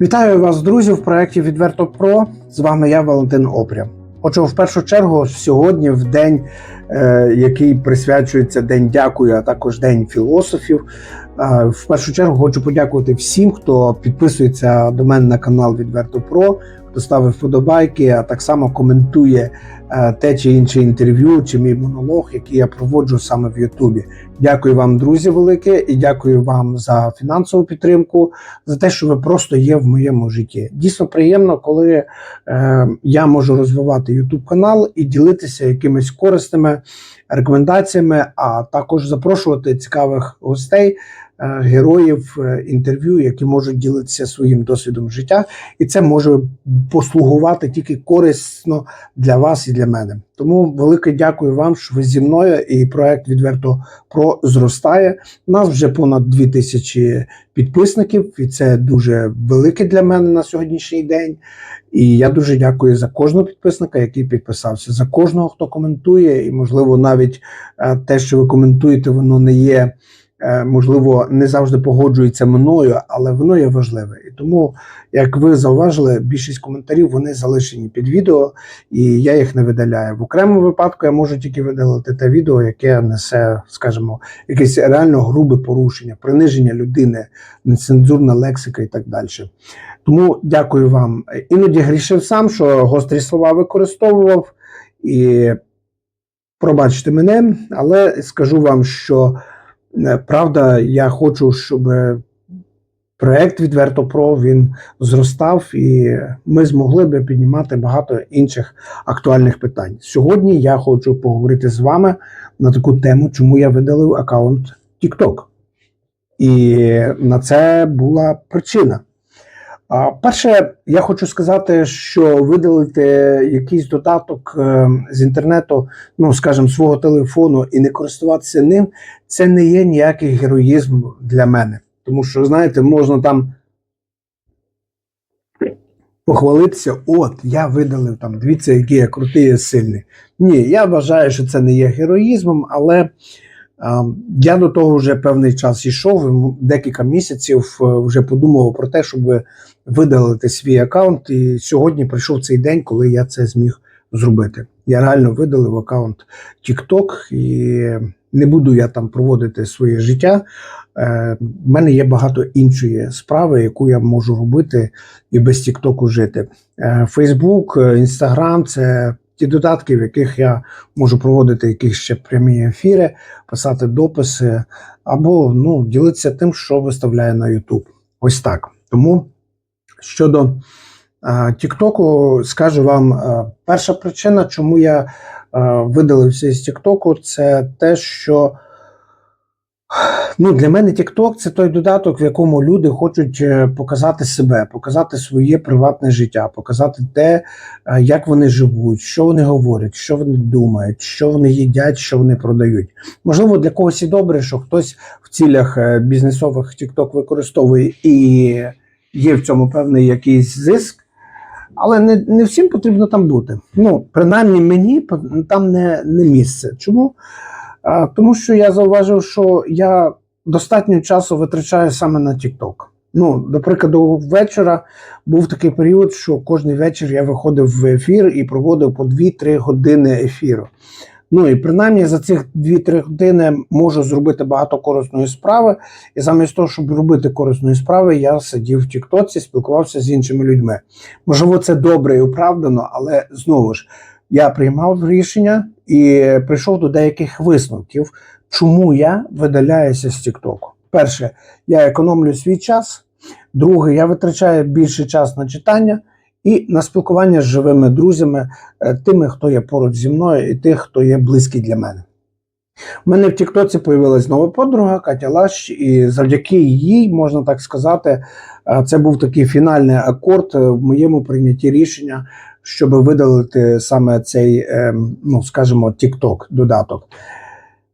Вітаю вас, друзі, в проєкті Відверто Про. З вами я, Валентин Опря. Отже, в першу чергу, сьогодні, в день, який присвячується День дякую, а також День філософів. е, В першу чергу хочу подякувати всім, хто підписується до мене на канал Відверто Про, хто ставить вподобайки, а так само коментує е, те чи інше інтерв'ю, чи мій монолог, який я проводжу саме в Ютубі. Дякую вам, друзі, велике, і дякую вам за фінансову підтримку, за те, що ви просто є в моєму житті. Дійсно приємно, коли е, я можу розвивати YouTube канал і ділитися якимись корисними рекомендаціями, а також запрошувати цікавих гостей. Е, Героїв е, інтерв'ю, які можуть ділитися своїм досвідом життя, і це може послугувати тільки корисно для вас і для мене. Тому велике дякую вам, що ви зі мною, і проект відверто про зростає. Нас вже понад 2000 підписників, і це дуже велике для мене на сьогоднішній день. І я дуже дякую за кожного підписника, який підписався, за кожного, хто коментує, і можливо, навіть е, те, що ви коментуєте, воно не є. Е, Можливо, не завжди погоджується мною, але воно є важливе. І тому, як ви зауважили, більшість коментарів вони залишені під відео, і я їх не видаляю. В окремому випадку я можу тільки видалити те відео, яке несе, скажімо, якесь реально грубе порушення, приниження людини, нецензурна лексика і так далі. Тому дякую вам. Іноді грішив сам, що гострі слова використовував і пробачте мене, але скажу вам, що правда, я хочу, щоб проект відверто про він зростав, і ми змогли би піднімати багато інших актуальних питань. Сьогодні я хочу поговорити з вами на таку тему, чому я видалив аккаунт TikTok. І на це була причина. Перше, я хочу сказати, що видалити якийсь додаток е, з інтернету, ну скажімо, свого телефону і не користуватися ним, це не є ніякий героїзм для мене. Тому що, знаєте, можна там похвалитися, от я видалив там, дивіться, який я крутий і сильний. Ні, я вважаю, що це не є героїзмом, але я до того вже певний час йшов, декілька місяців е, вже подумав про те, щоб видалити свій аккаунт. І сьогодні прийшов цей день, коли я це зміг зробити. Я реально видалив аккаунт TikTok і не буду я там проводити своє життя. Е, в мене є багато іншої справи, яку я можу робити і без Тіктоку жити. Е, Facebook, е, Instagram – це ті додатки, в яких я можу проводити якісь ще прямі ефіри, писати дописи або ну, ділитися тим, що виставляє на YouTube. Ось так. Тому щодо Тіктоку, скажу вам, перша причина, чому я видалився з Тіктоку, це те, що Ну, для мене TikTok – це той додаток, в якому люди хочуть е, показати себе, показати своє приватне життя, показати те, е, як вони живуть, що вони говорять, що вони думають, що вони їдять, що вони продають. Можливо, для когось і добре, що хтось в цілях е, бізнесових TikTok використовує і є в цьому певний якийсь зиск. Але не, не всім потрібно там бути. Ну, принаймні мені там не, не місце. Чому? Тому що я зауважив, що я достатньо часу витрачаю саме на TikTok. Ну, до прикладу, вечора був такий період, що кожен вечір я виходив в ефір і проводив по 2-3 години ефіру. Ну і принаймні за цих 2-3 години можу зробити багато корисної справи. І замість того, щоб робити корисної справи, я сидів в Тіктоці, спілкувався з іншими людьми. Можливо, це добре і оправдано, але знову ж я приймав рішення і прийшов до деяких висновків, чому я видаляюся з Тіктоку. Перше, я економлю свій час. Друге, я витрачаю більше час на читання і на спілкування з живими друзями, е, тими, хто є поруч зі мною, і тих, хто є близький для мене. У мене в Тіктоці появилась нова подруга Катя Лащ, і завдяки їй, можна так сказати, е, це був такий фінальний акорд е, в моєму прийнятті рішення, щоб видалити саме цей, е, ну скажімо, TikTok додаток.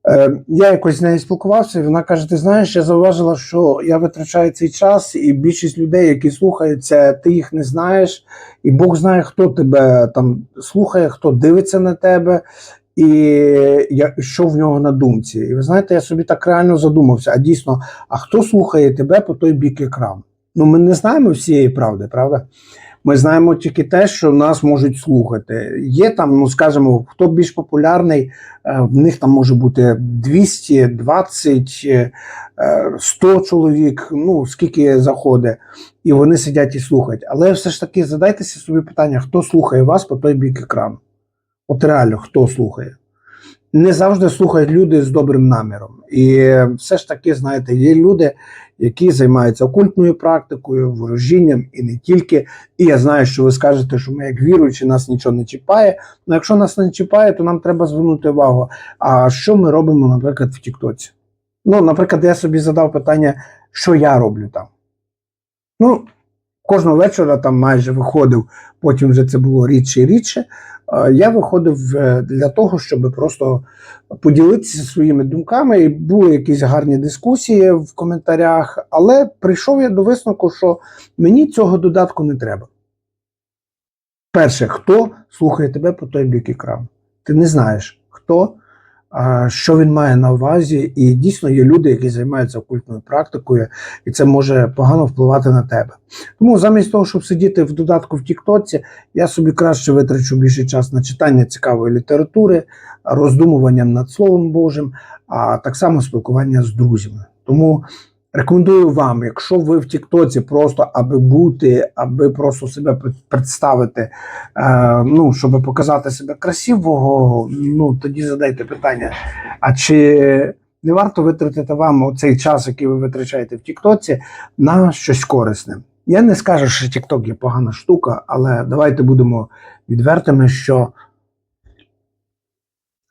Е, Я якось з нею спілкувався, і вона каже: Ти знаєш, я зауважила, що я витрачаю цей час, і більшість людей, які слухаються, ти їх не знаєш, і Бог знає, хто тебе там слухає, хто дивиться на тебе, і я, що в нього на думці. І ви знаєте, я собі так реально задумався: а дійсно, а хто слухає тебе по той бік екрану? Ну, ми не знаємо всієї правди, правда? Ми знаємо тільки те, що нас можуть слухати. Є там, ну скажімо, хто більш популярний, е, в них там може бути 200, 20, е, 100 чоловік, ну скільки заходить, і вони сидять і слухають. Але все ж таки задайтеся собі питання, хто слухає вас по той бік екрану. От реально, хто слухає? Не завжди слухають люди з добрим наміром. І все ж таки, знаєте, є люди, які займаються окультною практикою, ворожінням і не тільки. І я знаю, що ви скажете, що ми, як віруючі, нас нічого не чіпає. Ну, якщо нас не чіпає, то нам треба звернути увагу. А що ми робимо, наприклад, в Тіктоці? Ну, наприклад, я собі задав питання, що я роблю там. Ну, кожного вечора там майже виходив, потім вже це було рідше і рідше. Я виходив е, для того, щоб просто поділитися своїми думками. І були якісь гарні дискусії в коментарях, але прийшов я до висновку, що мені цього додатку не треба. Перше, хто слухає тебе по той бік екрану? Ти не знаєш, хто, що він має на увазі, і дійсно є люди, які займаються окультною практикою, і це може погано впливати на тебе. Тому замість того, щоб сидіти в додатку в Тіктоці, я собі краще витрачу більше час на читання цікавої літератури, роздумуванням над Словом Божим, а так само спілкування з друзями. Тому рекомендую вам, якщо ви в Тіктоці просто аби бути, аби просто себе представити, е, ну, щоб показати себе красивого, ну тоді задайте питання: а чи не варто витратити вам оцей час, який ви витрачаєте в Тіктоці, на щось корисне? Я не скажу, що Тікток є погана штука, але давайте будемо відвертими, що,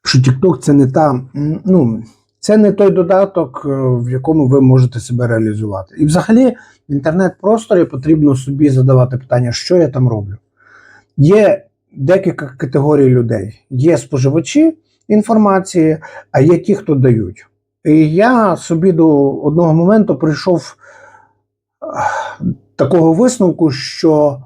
що Тікток це не та, ну, це не той додаток, е, в якому ви можете себе реалізувати. І взагалі в інтернет-просторі потрібно собі задавати питання, що я там роблю. Є декілька категорій людей. Є споживачі інформації, а є ті, хто дають. І я собі до одного моменту прийшов ах, такого висновку, що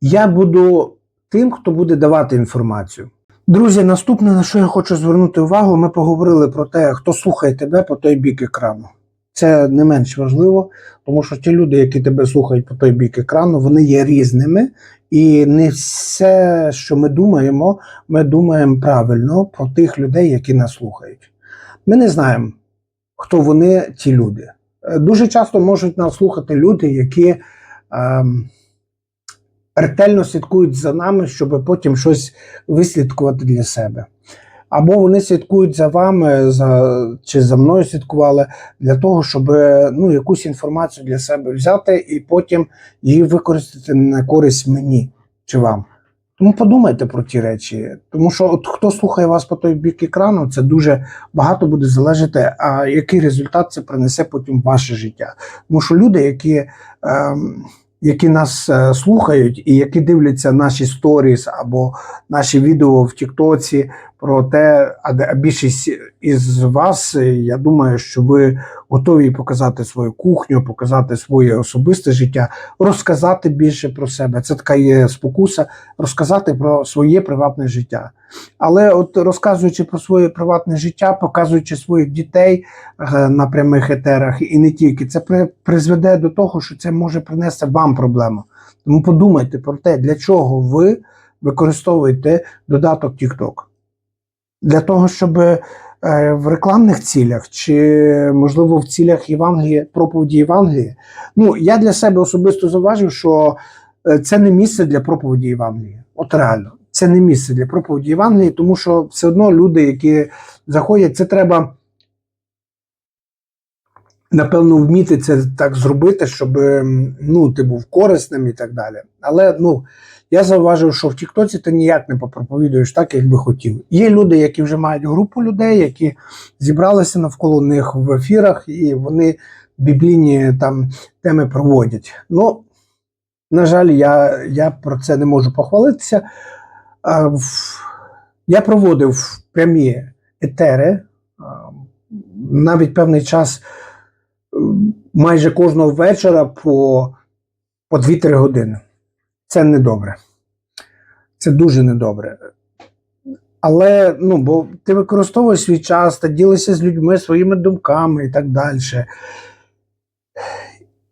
я буду тим, хто буде давати інформацію. Друзі, наступне, на що я хочу звернути увагу, ми поговорили про те, хто слухає тебе по той бік екрану. Це не менш важливо, тому що ті люди, які тебе слухають по той бік екрану, вони є різними, і не все, що ми думаємо, ми думаємо правильно про тих людей, які нас слухають. Ми не знаємо, хто вони, ті люди. Е, Дуже часто можуть нас слухати люди, які ем, ретельно слідкують за нами, щоб потім щось вислідкувати для себе. Або вони слідкують за вами, за, чи за мною слідкували для того, щоб ну, якусь інформацію для себе взяти і потім її використати на користь мені чи вам. Тому подумайте про ті речі. Тому що от хто слухає вас по той бік екрану, це дуже багато буде залежати, а який результат це принесе потім в ваше життя. Тому що люди, які, ем, які нас е, слухають і які дивляться наші сторіс або наші відео в Тіктоці про те, а більшість із вас, я думаю, що ви готові показати свою кухню, показати своє особисте життя, розказати більше про себе. Це така є спокуса, розказати про своє приватне життя. Але от розказуючи про своє приватне життя, показуючи своїх дітей е, на прямих етерах і не тільки, це призведе до того, що це може принести вам проблему. Тому подумайте про те, для чого ви використовуєте додаток TikTok. Для того, щоб е, в рекламних цілях чи, можливо, в цілях Євангелія, проповіді Євангелія. Ну, я для себе особисто зауважив, що е, це не місце для проповіді Євангелія. От реально, це не місце для проповіді Євангелії, тому що все одно люди, які заходять, це треба. Напевно, вміти це так зробити, щоб ем, ну, ти був корисним і так далі. Але ну, я зауважив, що в Тіктоці ти ніяк не попроповідуєш так, як би хотів. Є люди, які вже мають групу людей, які зібралися навколо них в ефірах, і вони біблійні там теми проводять. Ну, на жаль, я, я про це не можу похвалитися. Я проводив прямі етери, навіть певний час майже кожного вечора по, по 2-3 години. Це недобре. Це дуже недобре. Але ну, бо ти використовуєш свій час, та ділишся з людьми своїми думками і так далі.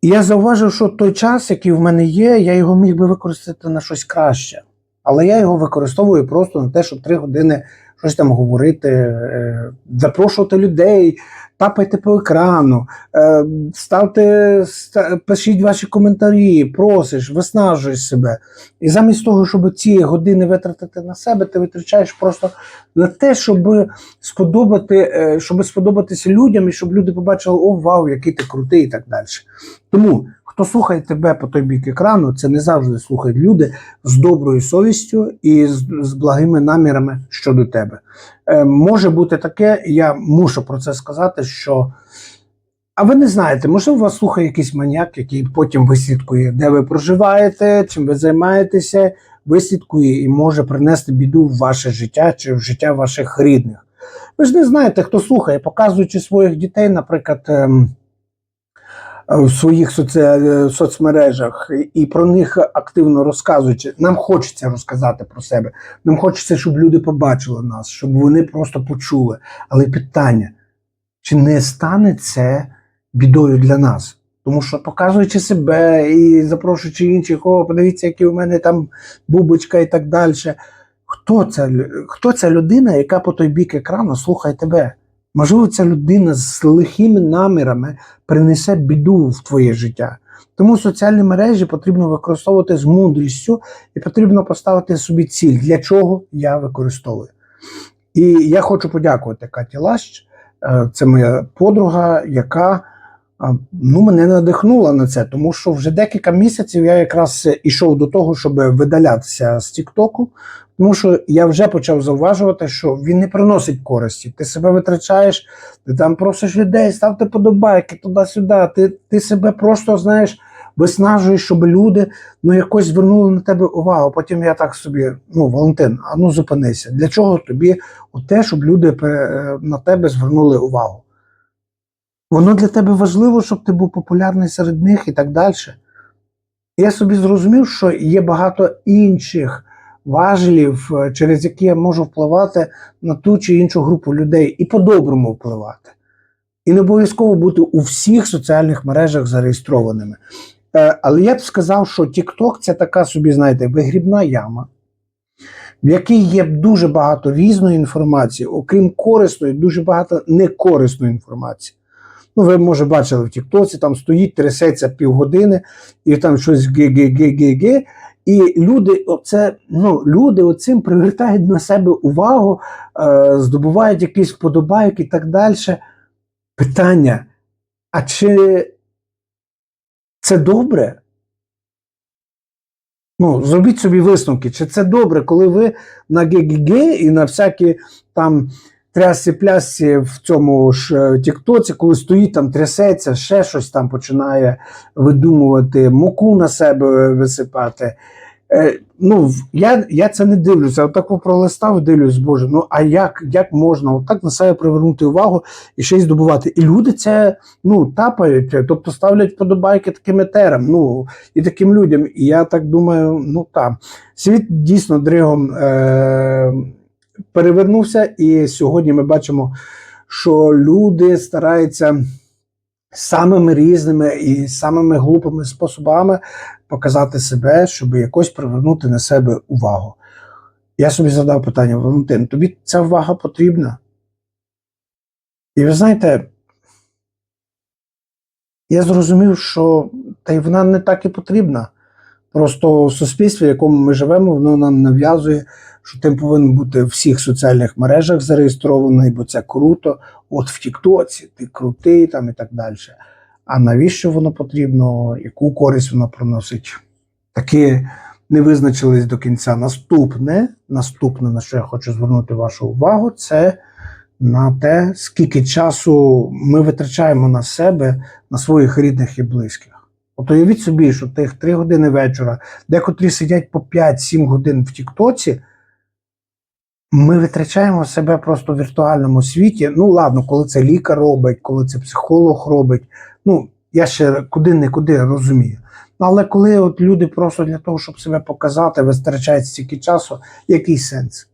І я зауважив, що той час, який в мене є, я його міг би використати на щось краще. Але я його використовую просто на те, щоб три години щось там говорити, е, запрошувати людей, тапайте по екрану, е, ставте, пишіть ваші коментарі, просиш, виснажуєш себе. І замість того, щоб ці години витратити на себе, ти витрачаєш просто на те, щоб сподобати, е, щоб сподобатися людям і щоб люди побачили, о, вау, який ти крутий, і так далі. Тому, хто слухає тебе по той бік екрану, це не завжди слухають люди з доброю совістю і з, з благими намірами щодо тебе. Е, може бути таке, я мушу про це сказати, що. А ви не знаєте, можливо, вас слухає якийсь маніяк, який потім висвідкує, де ви проживаєте, чим ви займаєтеся, висвідкує і може принести біду в ваше життя чи в життя ваших рідних. Ви ж не знаєте, хто слухає, показуючи своїх дітей, наприклад, е, в своїх е, соцмережах і про них активно розказуючи. Нам хочеться розказати про себе. Нам хочеться, щоб люди побачили нас, щоб вони просто почули. Але питання, чи не стане це бідою для нас? Тому що показуючи себе і запрошуючи інших, о, подивіться, які у мене там бубочка і так далі. Хто ця, хто ця людина, яка по той бік екрану слухає тебе? Можливо, ця людина з лихими намірами принесе біду в твоє життя. Тому соціальні мережі потрібно використовувати з мудрістю і потрібно поставити собі ціль, для чого я використовую. І я хочу подякувати Каті Лащ. Е, Це моя подруга, яка ну, мене надихнула на це, тому що вже декілька місяців я якраз ішов до того, щоб видалятися з Тіктоку, тому що я вже почав зауважувати, що він не приносить користі. Ти себе витрачаєш, ти там просиш людей, ставте подобайки туди-сюди. Ти, ти себе просто знаєш. Виснажуєш, щоб люди ну якось звернули на тебе увагу. Потім я так собі, ну Валентин, а ну зупинися. Для чого тобі те, щоб люди на тебе звернули увагу? Воно для тебе важливо, щоб ти був популярний серед них і так далі. Я собі зрозумів, що є багато інших важелів, е, через які я можу впливати на ту чи іншу групу людей і по-доброму впливати. І не обов'язково бути у всіх соціальних мережах зареєстрованими. Е, Але я б сказав, що TikTok це така собі, знаєте, вигрібна яма, в якій є дуже багато різної інформації, окрім корисної, дуже багато некорисної інформації. Ну, ви, може, бачили в Тіктоці, там стоїть, трясеться півгодини, і там щось ге-ге-ге-ге-ге. І люди, оце, ну, люди оцим привертають на себе увагу, е, здобувають якісь вподобайки і так далі. Питання: а чи це добре? Ну, зробіть собі висновки, чи це добре, коли ви на ГГГ і на всякі там трясці плясці в цьому ж е, Тіктоці, коли стоїть там, трясеться, ще щось там починає видумувати, муку на себе висипати. Е, ну, я, я це не дивлюся. Отак пролистав, дивлюсь, Боже, ну а як, як можна отак на себе привернути увагу і й здобувати? І люди це ну, тапають, тобто ставлять подобайки таким етерам, ну, і таким людям. І я так думаю, ну так. Світ дійсно дригом е- перевернувся, і сьогодні ми бачимо, що люди стараються самими різними і самими глупими способами показати себе, щоб якось привернути на себе увагу. Я собі задав питання, Валентин, тобі ця увага потрібна? І ви знаєте, я зрозумів, що та й вона не так і потрібна. Просто в суспільстві, в якому ми живемо, воно нам нав'язує, що ти повинен бути в всіх соціальних мережах зареєстрований, бо це круто. От в Тіктоці ти крутий там і так далі. А навіщо воно потрібно, яку користь воно приносить? Таки не визначились до кінця. Наступне, наступне, на що я хочу звернути вашу увагу, це на те, скільки часу ми витрачаємо на себе, на своїх рідних і близьких. От уявіть собі, що тих 3 години вечора, декотрі сидять по 5-7 годин в Тіктоці, ми витрачаємо себе просто в віртуальному світі. Ну, ладно, коли це лікар робить, коли це психолог робить. Ну, я ще куди-не-куди розумію. Але коли от люди просто для того, щоб себе показати, витрачають стільки часу, який сенс?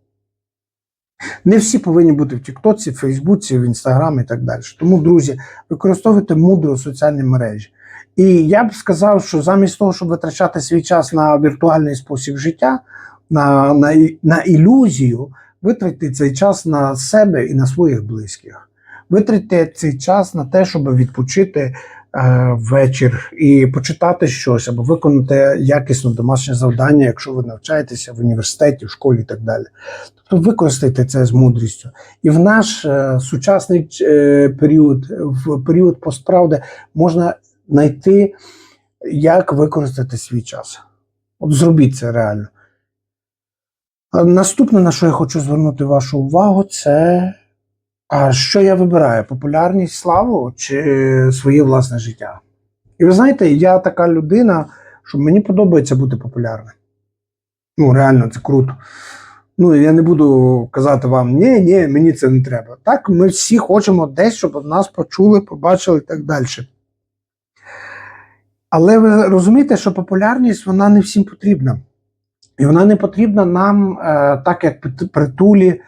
Не всі повинні бути в Тіктоці, в Фейсбуці, в Інстаграмі і так далі. Тому, друзі, використовуйте мудро соціальні мережі. І я б сказав, що замість того, щоб витрачати свій час на віртуальний спосіб життя, на, на, на ілюзію, витратьте цей час на себе і на своїх близьких. Витратьте цей час на те, щоб відпочити е, вечір і почитати щось або виконати якісне домашнє завдання, якщо ви навчаєтеся в університеті, в школі і так далі. Тобто використайте це з мудрістю. І в наш е, сучасний е, період, в період постправди, можна знайти, як використати свій час. От зробіть це реально. Наступне, на що я хочу звернути вашу увагу, це а що я вибираю: популярність, славу чи своє власне життя. І ви знаєте, я така людина, що мені подобається бути популярним. Ну, реально, це круто. Ну, я не буду казати вам, ні, ні, мені це не треба. Так, ми всі хочемо десь, щоб нас почули, побачили і так далі. Але ви розумієте, що популярність вона не всім потрібна. І вона не потрібна нам, е, так як притулі, е,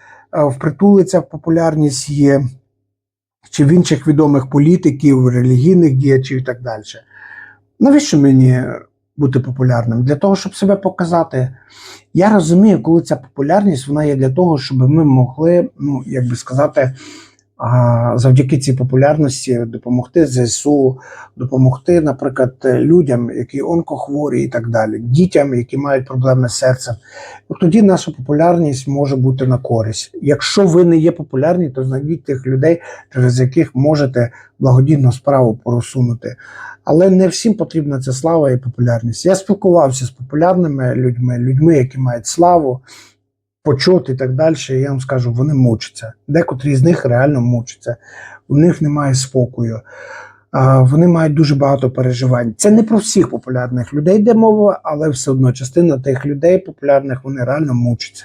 в притулі ця популярність є, чи в інших відомих політиків, релігійних діячів і так далі. Навіщо мені бути популярним? Для того, щоб себе показати. Я розумію, коли ця популярність вона є для того, щоб ми могли, ну як би сказати, а, завдяки цій популярності допомогти ЗСУ, допомогти, наприклад, людям, які онкохворі і так далі, дітям, які мають проблеми з серцем. Тоді наша популярність може бути на користь. Якщо ви не є популярні, то знайдіть тих людей, через яких можете благодійну справу просунути. Але не всім потрібна ця слава і популярність. Я спілкувався з популярними людьми, людьми, які мають славу, почут і так далі. Я вам скажу, вони мучаться. Декотрі з них реально мучаться. У них немає спокою. Вони мають дуже багато переживань. Це не про всіх популярних людей йде мова, але все одно частина тих людей популярних вони реально мучаться.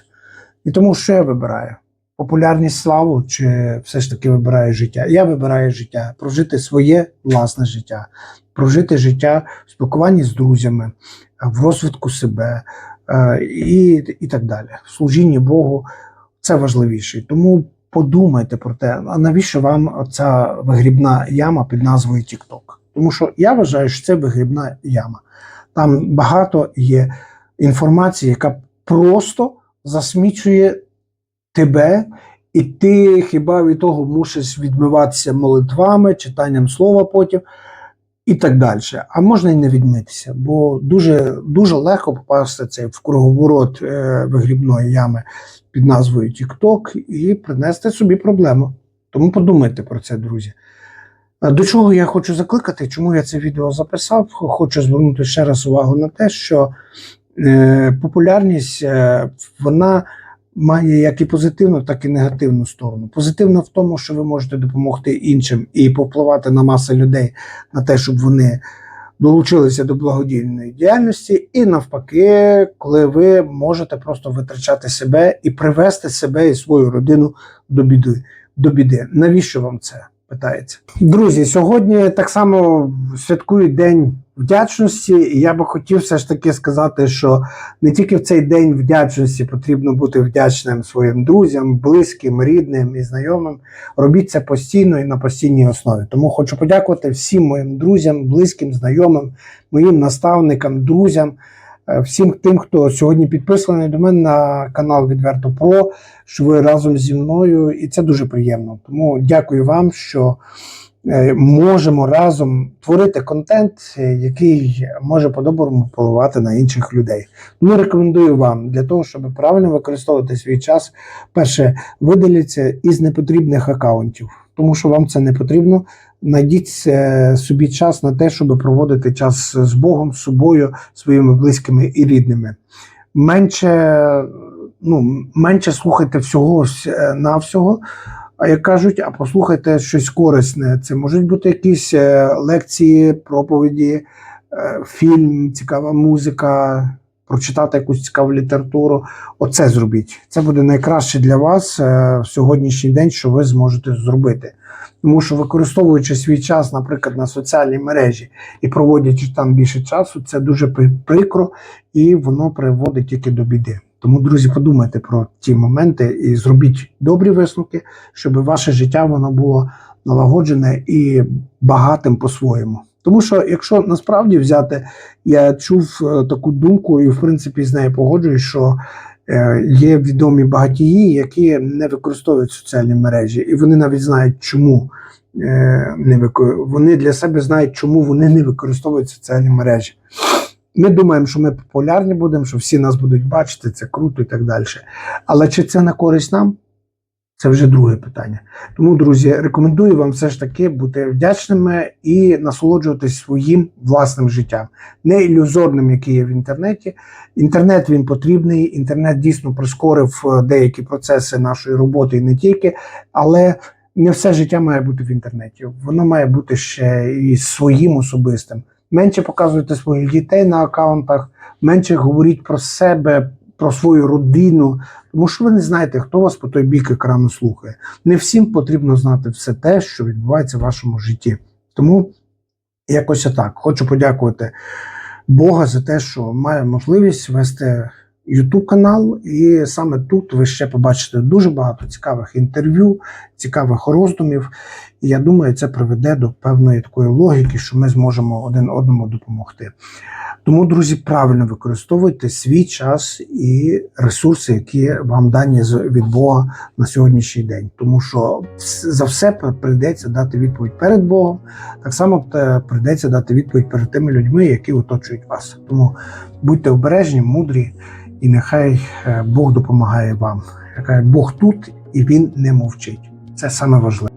І тому що я вибираю? Популярність славу чи все ж таки вибираю життя? Я вибираю життя, прожити своє власне життя, прожити життя в спілкуванні з друзями, в розвитку себе і, і так далі. В служінні Богу це важливіше. Тому подумайте про те, а навіщо вам ця вигрібна яма під назвою TikTok? Тому що я вважаю, що це вигрібна яма. Там багато є інформації, яка просто засмічує тебе, і ти хіба від того мусиш відмиватися молитвами, читанням слова потім і так далі. А можна і не відмитися, бо дуже, дуже легко попасти цей в круговорот е, вигрібної ями під назвою TikTok і принести собі проблему. Тому подумайте про це, друзі. До чого я хочу закликати, чому я це відео записав? Хочу звернути ще раз увагу на те, що е, популярність е, вона має як і позитивну, так і негативну сторону. Позитивно в тому, що ви можете допомогти іншим і попливати на маси людей на те, щоб вони долучилися до благодійної діяльності, і навпаки, коли ви можете просто витрачати себе і привести себе і свою родину до біди. До біди. Навіщо вам це? Питається. Друзі, сьогодні так само святкують День вдячності, я би хотів все ж таки сказати, що не тільки в цей день вдячності потрібно бути вдячним своїм друзям, близьким, рідним і знайомим. Робіть це постійно і на постійній основі. Тому хочу подякувати всім моїм друзям, близьким, знайомим, моїм наставникам, друзям, е, всім тим, хто сьогодні підписаний до мене на канал Відверто Про, що ви разом зі мною, і це дуже приємно. Тому дякую вам, що можемо разом творити контент, е, який може по-доброму впливати на інших людей. Тому рекомендую вам для того, щоб правильно використовувати свій час. Перше, видаліться із непотрібних акаунтів, тому що вам це не потрібно. Найдіть е, собі час на те, щоб проводити час з Богом, з собою, своїми близькими і рідними. Менше, ну, менше слухайте всього е, на всього. А як кажуть, а послухайте щось корисне. Це можуть бути якісь е, лекції, проповіді, е, фільм, цікава музика, прочитати якусь цікаву літературу. Оце зробіть. Це буде найкраще для вас е, в сьогоднішній день, що ви зможете зробити. Тому що використовуючи свій час, наприклад, на соціальній мережі і проводячи там більше часу, це дуже прикро і воно приводить тільки до біди. Тому, друзі, подумайте про ті моменти і зробіть добрі висновки, щоб ваше життя воно було налагоджене і багатим по-своєму. Тому що, якщо насправді взяти, я чув е, таку думку, і в принципі з нею погоджуюсь, що е, є відомі багатії, які не використовують соціальні мережі, і вони навіть знають, чому е, не вони для себе знають, чому вони не використовують соціальні мережі. Ми думаємо, що ми популярні будемо, що всі нас будуть бачити, це круто і так далі. Але чи це на користь нам? Це вже друге питання. Тому, друзі, рекомендую вам все ж таки бути вдячними і насолоджуватись своїм власним життям, не ілюзорним, який є в інтернеті. Інтернет він потрібний. Інтернет дійсно прискорив е, деякі процеси нашої роботи і не тільки, але не все життя має бути в інтернеті. Воно має бути ще і своїм особистим. Менше показуйте своїх дітей на аккаунтах, менше говоріть про себе, про свою родину, тому що ви не знаєте, хто вас по той бік екрану слухає. Не всім потрібно знати все те, що відбувається в вашому житті. Тому якось так. Хочу подякувати Бога за те, що маю можливість вести YouTube канал, і саме тут ви ще побачите дуже багато цікавих інтерв'ю, цікавих роздумів. І я думаю, це приведе до певної такої логіки, що ми зможемо один одному допомогти. Тому, друзі, правильно використовуйте свій час і ресурси, які вам дані від Бога на сьогоднішній день. Тому що за все прийдеться дати відповідь перед Богом. Так само прийдеться дати відповідь перед тими людьми, які оточують вас. Тому будьте обережні, мудрі, і нехай е, Бог допомагає вам. Нехай Бог тут і він не мовчить. Це саме важливе.